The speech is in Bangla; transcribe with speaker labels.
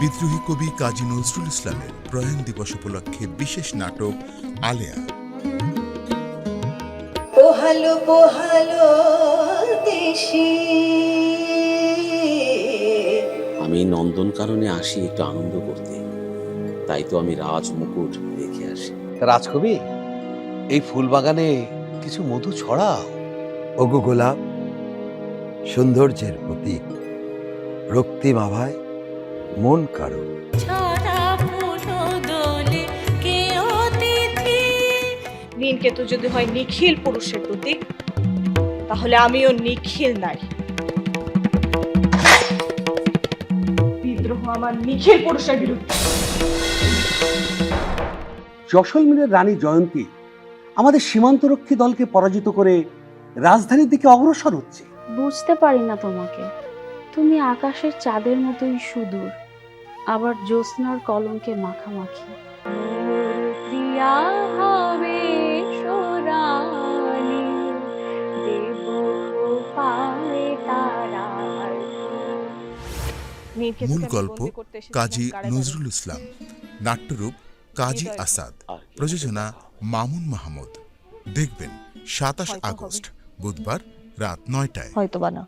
Speaker 1: বিদ্রোহী কবি কাজী নজরুল ইসলামের প্রয়াণ দিবস উপলক্ষে বিশেষ নাটক আলেয়া।
Speaker 2: পোহালো পোহালো দেশি।
Speaker 3: আমি নন্দনকাননে আসি একটু আনন্দ করতে। তাই তো আমি রাজ মুকুট রেখে আসি।
Speaker 4: রাজকবি এই ফুল বাগানে কিছু মধু ছড়াও।
Speaker 5: ওগো গোলাপ সৌন্দর্যের প্রতীক রক্তিম আভায় মন কারও।
Speaker 6: ছড়া ফুটো দোলে কে অতিথি।
Speaker 7: নীলকেতু যদি হয় নিখিল পুরুষের প্রতীক তাহলে আমিও নিখিল নাই বিদ্রোহ আমার নিখিল পুরুষের বিরুদ্ধে।
Speaker 8: জসলমীরের রানী জয়ন্তী আমাদের সীমান্তরক্ষী দলকে পরাজিত করে রাজধানীর দিকে অগ্রসর হচ্ছে।
Speaker 9: বুঝতে পারি না তোমাকে। তুমি আকাশের চাঁদের মতোই সুদূর। আবার জ্যোৎস্নার কলঙ্কে মাখামাখি।
Speaker 6: প্রিয়া হবে সোরালি দেব পায়ে
Speaker 1: মূল গল্প কাজী নজরুল ইসলাম নাট্যরূপ কাজী আসাদ প্রযোজনা মামুন মাহমুদ। দেখবেন সাতাশ আগস্ট বুধবার রাত নয়টায়।
Speaker 7: হয়তো বা না।